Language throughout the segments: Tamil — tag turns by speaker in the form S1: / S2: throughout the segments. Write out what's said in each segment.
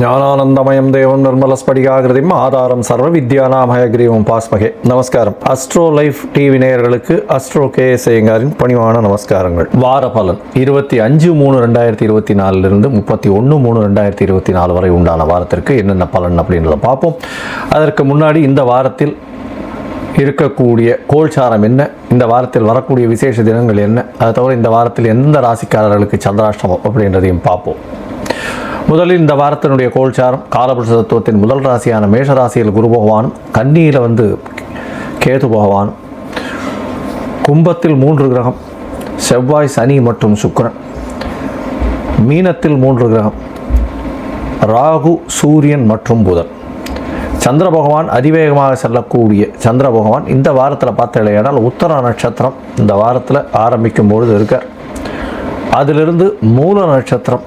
S1: ஞானானந்தமயம் தேவம் நிர்மலஸ்படிகாகிருதிம் ஆதாரம் சர்வ வித்யானாமயகிரீவம் பாஸ்மகே. நமஸ்காரம். அஸ்ட்ரோ லைஃப் டிவி நேயர்களுக்கு அஸ்ட்ரோ கே சேங்காரின் பணிவான நமஸ்காரங்கள். வார பலன். இருபத்தி அஞ்சு மூணு ரெண்டாயிரத்தி இருபத்தி நாலுலேருந்து முப்பத்தி ஒன்று மூணு ரெண்டாயிரத்தி இருபத்தி நாலு வரை உண்டான வாரத்திற்கு என்னென்ன பலன் அப்படின்றத பார்ப்போம். அதற்கு முன்னாடி இந்த வாரத்தில் இருக்கக்கூடிய கோல்சாரம் என்ன? இந்த வாரத்தில் வரக்கூடிய விசேஷ தினங்கள் என்ன? அதை தவிர இந்த வாரத்தில் எந்த ராசிக்காரர்களுக்கு சந்திராஷ்டமம் அப்படின்றதையும் பார்ப்போம். முதலில் இந்த வாரத்தினுடைய கோல்சாரம் காலபுருஷ தத்துவத்தின் முதல் ராசியான மேஷ ராசியில் குரு பகவானும் கன்னியில் வந்து கேது பகவானும் கும்பத்தில் மூன்று கிரகம் செவ்வாய் சனி மற்றும் சுக்கரன். மீனத்தில் மூன்று கிரகம் ராகு சூரியன் மற்றும் புதன். சந்திர பகவான் அதிவேகமாக செல்லக்கூடிய சந்திர பகவான் இந்த வாரத்தில் பார்த்தீங்கன்னா உத்தர நட்சத்திரம் இந்த வாரத்தில் ஆரம்பிக்கும் பொழுது இருக்கார். அதிலிருந்து மூல நட்சத்திரம்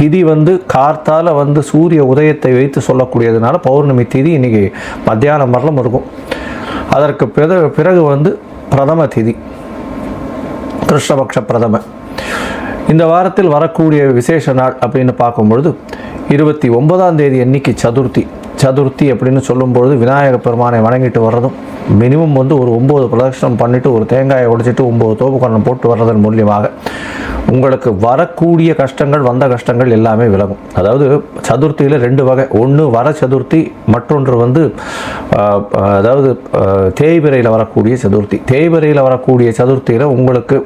S1: திதி வந்து கார்த்தால் வந்து சூரிய உதயத்தை வைத்து சொல்லக்கூடியதுனால பௌர்ணமி திதி இன்றைக்கி மத்தியானம் வரலும் இருக்கும். அதற்கு பிறகு பிறகு வந்து பிரதம திதி. கிருஷ்ணபக்ஷ பிரதம. இந்த வாரத்தில் வரக்கூடிய விசேஷ நாள் அப்படின்னு பார்க்கும்பொழுது இருபத்தி ஒன்பதாம் தேதி அன்னைக்கு சதுர்த்தி. சதுர்த்தி அப்படின்னு சொல்லும்பொழுது விநாயக பெருமானை வணங்கிட்டு வர்றதும் மினிமம் வந்து ஒரு ஒம்பது பிரதட்சணம் பண்ணிவிட்டு ஒரு தேங்காயை உடைச்சிட்டு ஒம்பது தோப்புக்கரணம் போட்டு வர்றதன் மூலியமாக உங்களுக்கு வரக்கூடிய கஷ்டங்கள் வந்த கஷ்டங்கள் எல்லாமே விலகும். அதாவது சதுர்த்தியில் ரெண்டு வகை. ஒன்று வர சதுர்த்தி மற்றொன்று வந்து அதாவது தேய்பிரையில் வரக்கூடிய சதுர்த்தி. தேய்பிரையில் வரக்கூடிய சதுர்த்தியில் உங்களுக்கு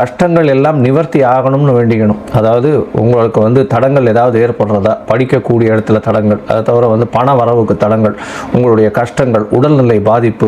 S1: கஷ்டங்கள் எல்லாம் நிவர்த்தி ஆகணும்னு வேண்டிக்கணும். அதாவது உங்களுக்கு வந்து தடங்கள் ஏதாவது ஏற்படுறதா? படிக்கக்கூடிய இடத்துல தடங்கள். அதை தவிர வந்து பண வரவுக்கு தடங்கள். உங்களுடைய கஷ்டங்கள் உடல்நிலை பாதிப்பு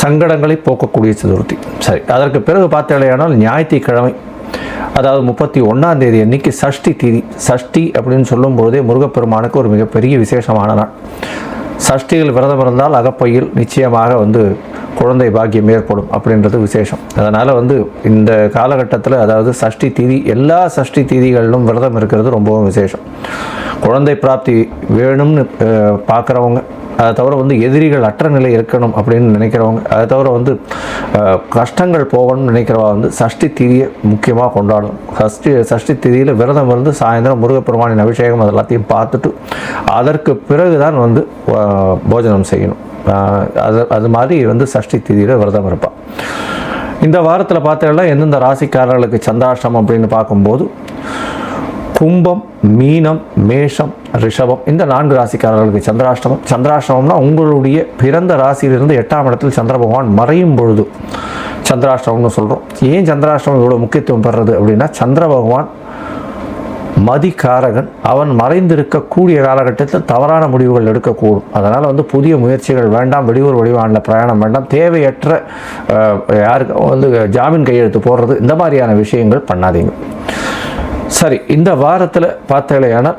S1: சங்கடங்களை போக்கக்கூடிய சதுர்த்தி. சரி அதற்கு பிறகு பார்த்தேனால் ஞாயிற்றுக்கிழமை அதாவது முப்பத்தி ஒன்றாம் தேதி அன்னைக்கு சஷ்டி திதி. சஷ்டி அப்படின்னு சொல்லும்போதே முருகப்பெருமானுக்கு ஒரு மிகப்பெரிய விசேஷமான நாள். சஷ்டியில் விரதம் இருந்தால் அகப்பையில் நிச்சயமாக வந்து குழந்தை பாக்கியம் ஏற்படும் அப்படின்றது விசேஷம். அதனால் வந்து இந்த காலகட்டத்தில் அதாவது சஷ்டி தீதி எல்லா சஷ்டி தீதிகளிலும் விரதம் இருக்கிறது ரொம்பவும் விசேஷம். குழந்தை பிராப்தி வேணும்னு பார்க்குறவங்க அதை தவிர வந்து எதிரிகள் அற்ற நிலை இருக்கணும் அப்படின்னு நினைக்கிறவங்க அதை தவிர வந்து கஷ்டங்கள் போகணும்னு நினைக்கிறவா வந்து சஷ்டி திதியை முக்கியமாக கொண்டாடும் சஷ்டி சஷ்டி திதியில் விரதம் இருந்து சாயந்தரம் முருகப்பெருமானின் அபிஷேகம் அது எல்லாத்தையும் பார்த்துட்டு அதற்கு பிறகு தான் வந்து போஜனம் செய்யணும். அது அது மாதிரி வந்து சஷ்டி திதியில் விரதம் இருப்பாள் இந்த வாரத்தில் பார்த்தீங்கன்னா எந்தெந்த ராசிக்காரர்களுக்கு சந்திராஷ்டம் அப்படின்னு பார்க்கும்போது கும்பம் மீனம் மேஷம் ரிஷபம் இந்த நான்கு ராசிக்காரர்களுக்கு சந்திராஷ்டமம். சந்திராஷ்டமம்னா உங்களுடைய பிறந்த ராசியிலிருந்து எட்டாம் இடத்தில் சந்திர பகவான் மறையும் பொழுது சந்திராஷ்டமம்னு சொல்கிறோம் ஏன் சந்திராஷ்டமம் இவ்வளோ முக்கியத்துவம் பெறுறது அப்படின்னா சந்திர பகவான் மதிக்காரகன். அவன் மறைந்திருக்கக்கூடிய காலகட்டத்தில் தவறான முடிவுகள் எடுக்கக்கூடும். அதனால் வந்து புதிய முயற்சிகள் வேண்டாம் வெளியூர் வடிவான பிரயாணம் வேண்டாம் தேவையற்ற யாருக்கு வந்து ஜாமீன் கையெழுத்து போடுறது இந்த மாதிரியான விஷயங்கள் பண்ணாதீங்க. சரி இந்த வாரத்தில் பார்த்தாலேயானால்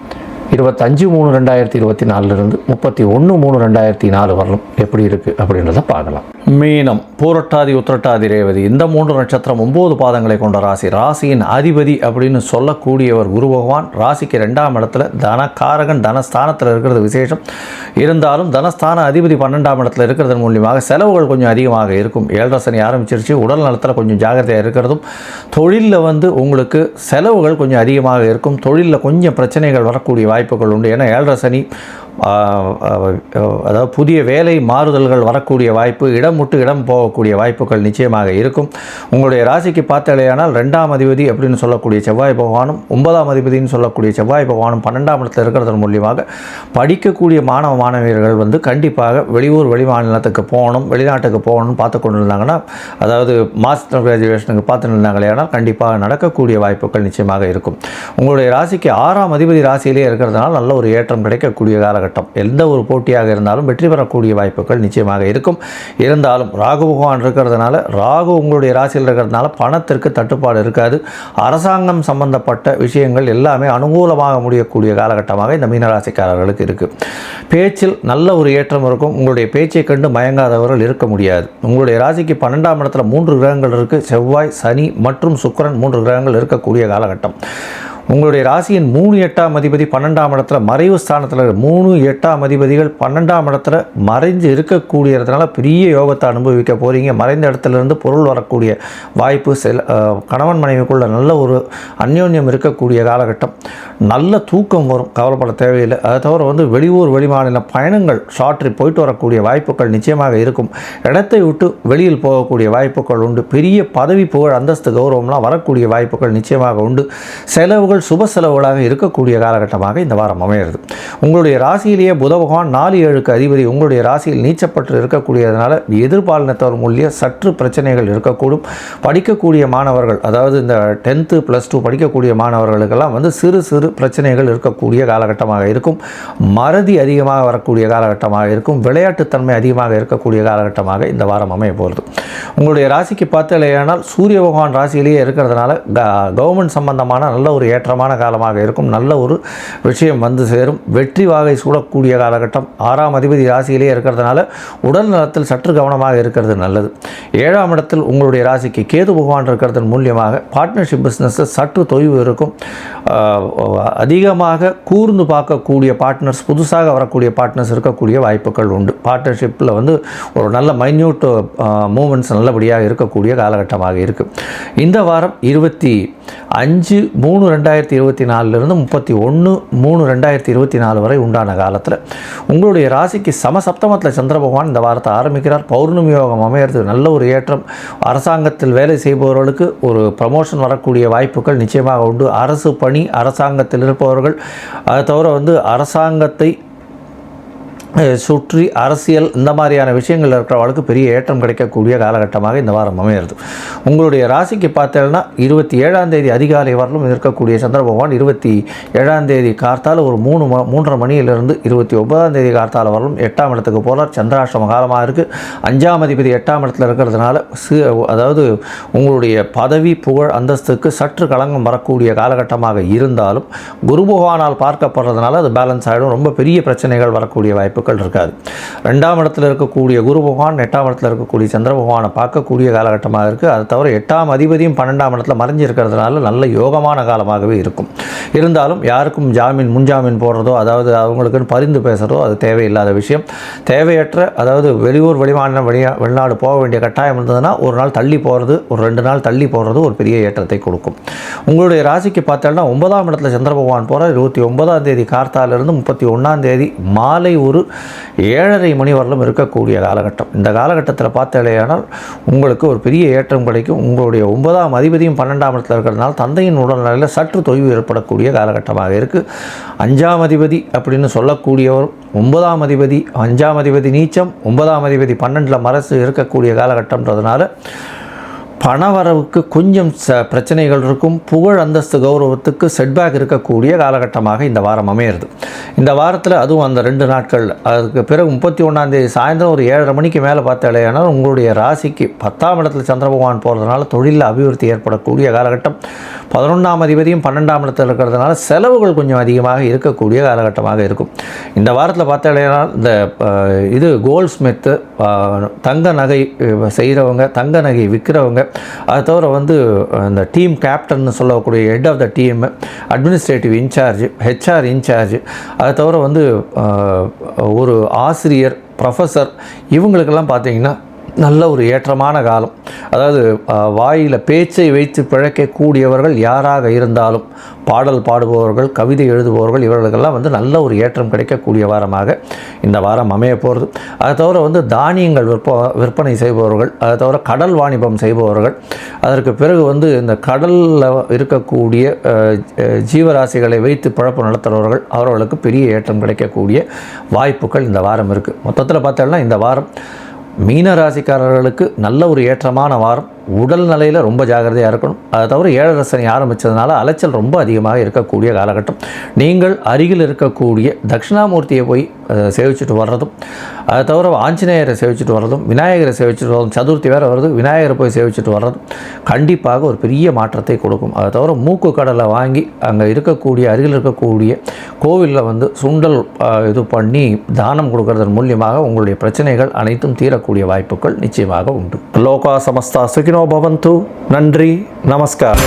S1: இருபத்தஞ்சு மூணு ரெண்டாயிரத்தி இருபத்தி நாலுலேருந்து முப்பத்தி ஒன்று மூணு ரெண்டாயிரத்தி நாலு வரலும் எப்படி இருக்குது அப்படின்றத பார்க்கலாம். மீனம் பூரட்டாதி உத்திரட்டாதி ரேவதி இந்த மூன்று நட்சத்திரம் ஒம்பது பாதங்களை கொண்ட ராசி ராசியின் அதிபதி அப்படின்னு சொல்லக்கூடியவர் குரு பகவான் ராசிக்கு ரெண்டாம் இடத்துல தனக்காரகன் தனஸ்தானத்தில் இருக்கிறது விசேஷம். இருந்தாலும் தனஸ்தான அதிபதி பன்னெண்டாம் இடத்துல இருக்கிறதன் மூலியமாக செலவுகள் கொஞ்சம் அதிகமாக இருக்கும். ஏழரசனி ஆரம்பிச்சிருச்சு உடல் நலத்தில் கொஞ்சம் ஜாகிரதையாக இருக்கிறதும். தொழிலில் வந்து உங்களுக்கு செலவுகள் கொஞ்சம் அதிகமாக இருக்கும். தொழிலில் கொஞ்சம் பிரச்சனைகள் வரக்கூடிய வாய்ப்புகள் உண்டு. ஏன்னா ஏழரை சனி அதாவது புதிய வேலை மாறுதல்கள் வரக்கூடிய வாய்ப்பு இடம் விட்டு இடம் போகக்கூடிய வாய்ப்புகள் நிச்சயமாக இருக்கும். உங்களுடைய ராசிக்கு பார்த்தாலேயானால் ரெண்டாம் அதிபதி அப்படின்னு சொல்லக்கூடிய செவ்வாய் பகவானும் ஒன்பதாம் அதிபதினு சொல்லக்கூடிய செவ்வாய் பகவானும் பன்னெண்டாம் இடத்தில் இருக்கிறதன் மூலியமாக படிக்கக்கூடிய மாணவ மாணவியர்கள் வந்து கண்டிப்பாக வெளியூர் வெளிமாநிலத்துக்கு போகணும் வெளிநாட்டுக்கு போகணும்னு பார்த்து கொண்டு இருந்தாங்கன்னா அதாவது மாஸ்டர் கிராஜுவேஷனுக்கு பார்த்துட்டு இருந்தாங்களேயானால் கண்டிப்பாக நடக்கக்கூடிய வாய்ப்புகள் நிச்சயமாக இருக்கும். உங்களுடைய ராசிக்கு ஆறாம் அதிபதி ராசியிலே இருக்கிறதுனால நல்ல ஒரு ஏற்றம் கிடைக்கக்கூடிய காலகட்டம். எந்த ஒரு போட்டியாக இருந்தாலும் வெற்றி பெறக்கூடிய வாய்ப்புகள் நிச்சயமாக இருக்கும். இருந்தாலும் ராகு பகவான் இருக்கிறதுனால ராகு உங்களுடைய ராசியில் இருக்கிறதுனால பணத்திற்கு தட்டுப்பாடு இருக்காது. அரசாங்கம் சம்பந்தப்பட்ட விஷயங்கள் எல்லாமே அனுகூலமாக முடியக்கூடிய காலகட்டமாக இந்த மீனராசிக்காரர்களுக்கு இருக்குது பேச்சில் நல்ல ஒரு ஏற்றம் இருக்கும். உங்களுடைய பேச்சை கண்டு மயங்காதவர்கள் இருக்க முடியாது. உங்களுடைய ராசிக்கு பன்னெண்டாம் இடத்துல மூன்று கிரகங்கள் இருக்குது செவ்வாய் சனி மற்றும் சுக்கிரன் மூன்று கிரகங்கள் இருக்கக்கூடிய காலகட்டம். உங்களுடைய ராசியின் மூணு எட்டாம் அதிபதி பன்னெண்டாம் இடத்துல மறைவு ஸ்தானத்தில் மூணு எட்டாம் அதிபதிகள் பன்னெண்டாம் இடத்துல மறைஞ்சு இருக்கக்கூடியதுனால பெரிய யோகத்தை அனுபவிக்க போகிறீங்க மறைந்த இடத்துல இருந்து பொருள் வரக்கூடிய வாய்ப்பு செல் கணவன் மனைவிக்குள்ள நல்ல ஒரு அந்யோன்யம் இருக்கக்கூடிய காலகட்டம். நல்ல தூக்கம் வரும். கவலைப்பட தேவையில்லை. அதை தவிர வந்து வெளியூர் வெளிமாநில பயணங்கள் ஷார்ட் ட்ரிப் போயிட்டு வரக்கூடிய வாய்ப்புகள் நிச்சயமாக இருக்கும். இடத்தை விட்டு வெளியில் போகக்கூடிய வாய்ப்புகள் உண்டு. பெரிய பதவி புகழ் அந்தஸ்து கௌரவம்லாம் வரக்கூடிய வாய்ப்புகள் நிச்சயமாக உண்டு. செலவுகள் சுப செலவுகளாக இருக்கக்கூடிய காலகட்டமாக இந்த வாரம் அமையிறது. உங்களுடைய ராசியிலேயே புத பகவான் நாலு ஏழுக்கு அதிபதி உங்களுடைய ராசியில் நீச்சப்பட்டு இருக்கக்கூடியதுனால எதிர்பாலினத்தவர் மூலிய சற்று பிரச்சனைகள் இருக்கக்கூடும். படிக்கக்கூடிய மாணவர்கள் அதாவது இந்த டென்த்து ப்ளஸ் டூ படிக்கக்கூடிய மாணவர்களுக்கெல்லாம் வந்து சிறு சிறு பிரச்சனைகள் இருக்கக்கூடிய காலகட்டமாக இருக்கும். மறதி அதிகமாக வரக்கூடிய காலகட்டமாக இருக்கும். விளையாட்டுத்தன்மை அதிகமாக இருக்கக்கூடிய காலகட்டமாக இந்த வாரம் அமைய போகிறது உங்களுடைய ராசிக்கு பார்த்தாலேயானால் சூரிய பகவான் ராசியிலேயே இருக்கிறதுனால கவர்மெண்ட் சம்பந்தமான நல்ல ஒரு ஏற்றமான காலமாக இருக்கும். நல்ல ஒரு விஷயம் வந்து சேரும். வெற்றி வாகை சூடக்கூடிய காலகட்டம். ஆறாம் அதிபதி ராசியிலேயே இருக்கிறதுனால உடல் நலத்தில் சற்று கவனமாக இருக்கிறது நல்லது. ஏழாம் இடத்தில் உங்களுடைய ராசிக்கு கேது பகவான் இருக்கிறதன் மூலியமாக பார்ட்னர்ஷிப் பிஸ்னஸில் சற்று தொய்வு இருக்கும். அதிகமாக கூர்ந்து பார்க்கக்கூடிய பார்ட்னர்ஸ் புதுசாக வரக்கூடிய பார்ட்னர்ஸ் இருக்கக்கூடிய வாய்ப்புகள் உண்டு. பார்ட்னர்ஷிப்பில் வந்து ஒரு நல்ல மைன்யூட் மூமெண்ட்ஸ் நல்லபடியாக இருக்கக்கூடிய காலகட்டமாக இருக்குது இந்த வாரம் இருபத்தி அஞ்சு மூணு ரெண்டாயிரத்தி இருபத்தி நாலுலேருந்து முப்பத்தி ஒன்று மூணு ரெண்டாயிரத்தி இருபத்தி நாலு வரை உண்டான காலத்தில் உங்களுடைய ராசிக்கு சமசப்தமத்தில் சந்திர பகவான் இந்த வாரத்தை ஆரம்பிக்கிறார். பௌர்ணமி யோகம் அமையிறது நல்ல ஒரு ஏற்றம். அரசாங்கத்தில் வேலை செய்பவர்களுக்கு ஒரு ப்ரமோஷன் வரக்கூடிய வாய்ப்புகள் நிச்சயமாக உண்டு. அரசு பணி அரசாங்கத்தில் இருப்பவர்கள். அதை தவிர வந்து அரசாங்கத்தை சுற்றி அரசியல் இந்த மாதிரியான விஷயங்கள் இருக்கிறவங்களுக்கு பெரிய ஏற்றம் கிடைக்கக்கூடிய காலகட்டமாக இந்த வாரம் அமையிறது. உங்களுடைய ராசிக்கு பார்த்தேன்னா இருபத்தி ஏழாம் தேதி அதிகாலை வரலும் இருக்கக்கூடிய சந்திர பகவான் இருபத்தி ஏழாம் தேதி கார்த்தால் ஒரு மூணு ம- மூன்றரை மணியிலிருந்து இருபத்தி ஒன்பதாம் தேதி கார்த்தால வரலும் எட்டாம் இடத்துக்கு போகிறார் சந்திராஷ்டம காலமாக இருக்குது அஞ்சாம் அதிபதி எட்டாம் இடத்துல இருக்கிறதுனால சி அதாவது உங்களுடைய பதவி புகழ் அந்தஸ்துக்கு சற்று களங்கம் வரக்கூடிய காலகட்டமாக இருந்தாலும் குரு பகவானால் பார்க்கப்படுறதுனால அது பேலன்ஸ் ஆகிடும் ரொம்ப பெரிய பிரச்சனைகள் வரக்கூடிய வாய்ப்பு வாய்ப்புகள் இருக்காது. ரெண்டாம் இடத்துல இருக்கக்கூடிய குரு பகவான் எட்டாம் இடத்துல இருக்கக்கூடிய சந்திர பகவானை பார்க்கக்கூடிய காலகட்டமாக இருக்குது அதை தவிர எட்டாம் அதிபதியும் பன்னெண்டாம் இடத்துல மறைஞ்சிருக்கிறதுனால நல்ல யோகமான காலமாகவே இருக்கும். இருந்தாலும் யாருக்கும் ஜாமீன் முன்ஜாமீன் போடுறதோ அதாவது அவங்களுக்குன்னு பரிந்து பேசுகிறதோ அது தேவையில்லாத விஷயம். தேவையற்ற அதாவது வெளியூர் வெளிமாநிலம் வெளியா வெளிநாடு போக வேண்டிய கட்டாயம் இருந்ததுன்னா ஒரு நாள் தள்ளி போகிறது ஒரு ரெண்டு நாள் தள்ளி போகிறது ஒரு பெரிய ஏற்றத்தை கொடுக்கும். உங்களுடைய ராசிக்கு பார்த்தோம்னா ஒன்பதாம் இடத்துல சந்திர பகவான் போகிறார் இருபத்தி ஒன்பதாம் தேதி கார்த்தாலிருந்து முப்பத்தி ஒன்றாம் தேதி மாலை ஒரு ஏழரை மணி வரலும் இருக்கக்கூடிய காலகட்டம். இந்த காலகட்டத்தில் பார்த்தாலேயானால் உங்களுக்கு ஒரு பெரிய ஏற்றம் கிடைக்கும். உங்களுடைய ஒன்பதாம் அதிபதியும் பன்னெண்டாம் இடத்துல இருக்கிறதுனால தந்தையின் உடல்நிலையில் சற்று தொய்வு ஏற்படக்கூடிய காலகட்டமாக இருக்குது அஞ்சாம் அதிபதி அப்படின்னு சொல்லக்கூடியவர் ஒன்பதாம் அதிபதி அஞ்சாம் அதிபதி நீச்சம் ஒன்பதாம் அதிபதி பன்னெண்டில் மரசு இருக்கக்கூடிய காலகட்டம்ன்றதுனால பண வரவுக்கு கொஞ்சம் ச பிரச்சனைகள் இருக்கும். புகழ் அந்தஸ்து கௌரவத்துக்கு செட்பேக் இருக்கக்கூடிய காலகட்டமாக இந்த வாரம் அமையிறது. இந்த வாரத்தில் அதுவும் அந்த ரெண்டு நாட்கள் அதுக்கு பிறகு முப்பத்தி ஒன்றாந்தேதி சாயந்தரம் ஒரு ஏழரை மணிக்கு மேலே பார்த்தாலேயானால் உங்களுடைய ராசிக்கு பத்தாம் இடத்துல சந்திர பகவான் போகிறதுனால தொழிலில் அபிவிருத்தி ஏற்படக்கூடிய காலகட்டம். பதினொன்றாம் அதிபதியும் பன்னெண்டாம் இடத்தில் இருக்கிறதுனால செலவுகள் கொஞ்சம் அதிகமாக இருக்கக்கூடிய காலகட்டமாக இருக்கும். இந்த வாரத்தில் பார்த்தாலேயானால் இந்த இது கோல்ட் ஸ்மித்து தங்க நகை செய்கிறவங்க தங்க நகை விற்கிறவங்க அது தவிர வந்து அந்த இந்த டீம் கேப்டன் சொல்லக்கூடிய head of the team administrative in charge HR in charge அது தவிர வந்து ஒரு ஆசிரியர் ப்ரொஃபஸர் இவங்களுக்கெல்லாம் பார்த்தீங்கன்னா நல்ல ஒரு ஏற்றமான காலம். அதாவது வாயில் பேச்சை வைத்து பிழைக்கக்கூடியவர்கள் யாராக இருந்தாலும் பாடல் பாடுபவர்கள் கவிதை எழுதுபவர்கள் இவர்களுக்கெல்லாம் வந்து நல்ல ஒரு ஏற்றம் கிடைக்கக்கூடிய வாரமாக இந்த வாரம் அமைய போகிறது அதை தவிர வந்து தானியங்கள் விற்ப விற்பனை செய்பவர்கள் அதை தவிர கடல் வாணிபம் செய்பவர்கள் அதற்கு பிறகு வந்து இந்த கடலில் இருக்கக்கூடிய ஜீவராசிகளை வைத்து பிழப்பு நடத்துகிறவர்கள் அவர்களுக்கு பெரிய ஏற்றம் கிடைக்கக்கூடிய வாய்ப்புகள் இந்த வாரம் இருக்குது மொத்தத்தில் பார்த்தோம்னா இந்த வாரம் மீன ராசிக்காரர்களுக்கு நல்ல ஒரு ஏற்றமான வாரம். உடல் நிலையில் ரொம்ப ஜாக்கிரதையாக இருக்கணும். அதை தவிர ஏழரை சனி ஆரம்பித்ததுனால அலைச்சல் ரொம்ப அதிகமாக இருக்கக்கூடிய காலகட்டம். நீங்கள் அருகில் இருக்கக்கூடிய தட்சிணாமூர்த்தியை போய் சேவிச்சுட்டு வர்றதும் அதை தவிர ஆஞ்சநேயரை சேவிச்சுட்டு வர்றதும் விநாயகரை சேவிச்சுட்டு வர்றதும் சதுர்த்தி வேறு வருது விநாயகரை போய் சேவிச்சுட்டு வர்றதும் கண்டிப்பாக ஒரு பெரிய மாற்றத்தை கொடுக்கும். அதை தவிர மூக்கு கடலை வாங்கி அங்கே இருக்கக்கூடிய அருகில் இருக்கக்கூடிய கோவிலில் வந்து சுண்டல் இது பண்ணி தானம் கொடுக்கறதன் மூலியமாக உங்களுடைய பிரச்சனைகள் அனைத்தும் தீரக்கூடிய வாய்ப்புகள் நிச்சயமாக உண்டு. லோகா சமஸ்தா சுகினோ பவந்து நன்றி நமஸ்கார்